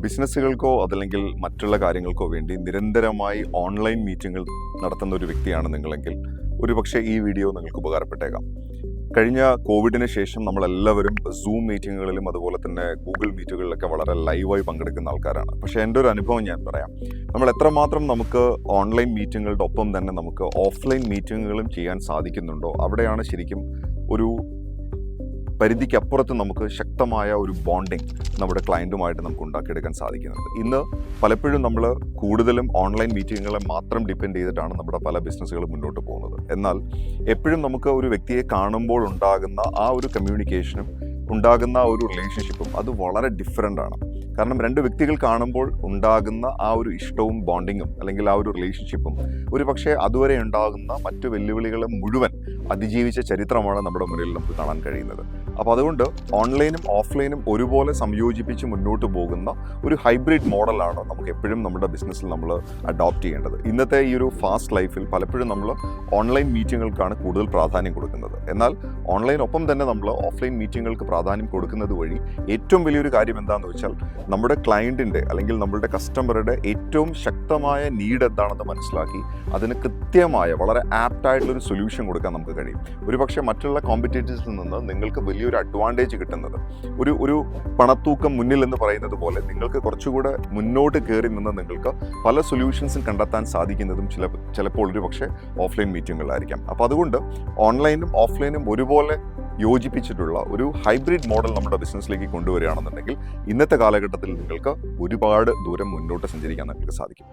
ബിസിനസ്സുകൾക്കോ അതല്ലെങ്കിൽ മറ്റുള്ള കാര്യങ്ങൾക്കോ വേണ്ടി നിരന്തരമായി ഓൺലൈൻ മീറ്റിങ്ങുകൾ നടത്തുന്ന ഒരു വ്യക്തിയാണ് നിങ്ങളെങ്കിൽ ഒരുപക്ഷെ ഈ വീഡിയോ നിങ്ങൾക്ക് ഉപകാരപ്പെട്ടേക്കാം. കഴിഞ്ഞ കോവിഡിന് ശേഷം നമ്മളെല്ലാവരും സൂം മീറ്റിങ്ങുകളിലും അതുപോലെ തന്നെ ഗൂഗിൾ മീറ്റുകളിലൊക്കെ വളരെ ലൈവായി പങ്കെടുക്കുന്ന ആൾക്കാരാണ്. പക്ഷേ എന്റെ ഒരു അനുഭവം ഞാൻ പറയാം. നമ്മൾ എത്രമാത്രം നമുക്ക് ഓൺലൈൻ മീറ്റിങ്ങുകളുടെ ഒപ്പം തന്നെ നമുക്ക് ഓഫ്ലൈൻ മീറ്റിങ്ങുകളും ചെയ്യാൻ സാധിക്കുന്നുണ്ടോ അവിടെയാണ് ശരിക്കും ഒരു പരിധിക്കപ്പുറത്ത് നമുക്ക് ശക്തമായ ഒരു ബോണ്ടിങ് നമ്മുടെ ക്ലയന്റുമായിട്ട് നമുക്ക് ഉണ്ടാക്കിയെടുക്കാൻ സാധിക്കുന്നുണ്ട്. ഇന്ന് പലപ്പോഴും നമ്മൾ കൂടുതലും ഓൺലൈൻ മീറ്റിങ്ങുകളെ മാത്രം ഡിപ്പെൻഡ് ചെയ്തിട്ടാണ് നമ്മുടെ പല ബിസിനസ്സുകളും മുന്നോട്ട് പോകുന്നത്. എന്നാൽ എപ്പോഴും നമുക്ക് ഒരു വ്യക്തിയെ കാണുമ്പോൾ ഉണ്ടാകുന്ന ആ ഒരു കമ്മ്യൂണിക്കേഷനും ഉണ്ടാകുന്ന ഒരു റിലേഷൻഷിപ്പും അത് വളരെ ഡിഫറെന്റ് ആണ്. കാരണം രണ്ട് വ്യക്തികൾ കാണുമ്പോൾ ഉണ്ടാകുന്ന ആ ഒരു ഇഷ്ടവും ബോണ്ടിങ്ങും അല്ലെങ്കിൽ ആ ഒരു റിലേഷൻഷിപ്പും ഒരു പക്ഷേ അതുവരെ ഉണ്ടാകുന്ന മറ്റു വെല്ലുവിളികളെ മുഴുവൻ അതിജീവിച്ച ചരിത്രമാണ് നമ്മുടെ മുന്നിൽ നമുക്ക് കാണാൻ കഴിയുന്നത്. അപ്പോൾ അതുകൊണ്ട് ഓൺലൈനും ഓഫ്ലൈനും ഒരുപോലെ സംയോജിപ്പിച്ച് മുന്നോട്ട് പോകുന്ന ഒരു ഹൈബ്രിഡ് മോഡലാണ് നമുക്ക് എപ്പോഴും നമ്മുടെ ബിസിനസ്സിൽ നമ്മൾ അഡോപ്റ്റ് ചെയ്യേണ്ടത്. ഇന്നത്തെ ഈ ഒരു ഫാസ്റ്റ് ലൈഫിൽ പലപ്പോഴും നമ്മൾ ഓൺലൈൻ മീറ്റിങ്ങുകൾക്കാണ് കൂടുതൽ പ്രാധാന്യം കൊടുക്കുന്നത്. എന്നാൽ ഓൺലൈനൊപ്പം തന്നെ നമ്മൾ ഓഫ്ലൈൻ മീറ്റിങ്ങുകൾക്ക് പ്രാധാന്യം കൊടുക്കുന്നത് വഴി ഏറ്റവും വലിയൊരു കാര്യം എന്താണെന്ന് വെച്ചാൽ നമ്മുടെ ക്ലയന്റിന്റെ അല്ലെങ്കിൽ നമ്മളുടെ കസ്റ്റമറുടെ ഏറ്റവും ശക്തമായ നീഡ് എന്താണെന്ന് മനസ്സിലാക്കി അതിന് കൃത്യമായ വളരെ ആപ്റ്റായിട്ടുള്ളൊരു സൊല്യൂഷൻ കൊടുക്കാൻ നമുക്ക് കഴിയും. ഒരു പക്ഷേ മറ്റുള്ള കോമ്പറ്റേറ്റേഴ്സിൽ നിന്ന് നിങ്ങൾക്ക് വലിയൊരു അഡ്വാന്റേജ് കിട്ടുന്നത്. ഒരു ഒരു പണത്തൂക്കം മുന്നിൽ എന്ന് പറയുന്നത് പോലെ നിങ്ങൾക്ക് കുറച്ചുകൂടെ മുന്നോട്ട് കയറി നിന്ന് നിങ്ങൾക്ക് പല സൊല്യൂഷൻസും കണ്ടെത്താൻ സാധിക്കുന്നതും ചില ചിലപ്പോൾ ഒരു പക്ഷേ ഓഫ്ലൈൻ മീറ്റിങ്ങുകളായിരിക്കാം അപ്പോൾ അതുകൊണ്ട് ഓൺലൈനും ഓഫ്ലൈനും ഒരുപോലെ യോജിപ്പിച്ചിട്ടുള്ള ഒരു ഹൈബ്രിഡ് മോഡൽ നമ്മുടെ ബിസിനസ്സിലേക്ക് കൊണ്ടുവരികയാണെന്നുണ്ടെങ്കിൽ ഇന്നത്തെ കാലഘട്ടത്തിൽ നിങ്ങൾക്ക് ഒരുപാട് ദൂരം മുന്നോട്ട് സഞ്ചരിക്കാൻ നിങ്ങൾക്ക് സാധിക്കും.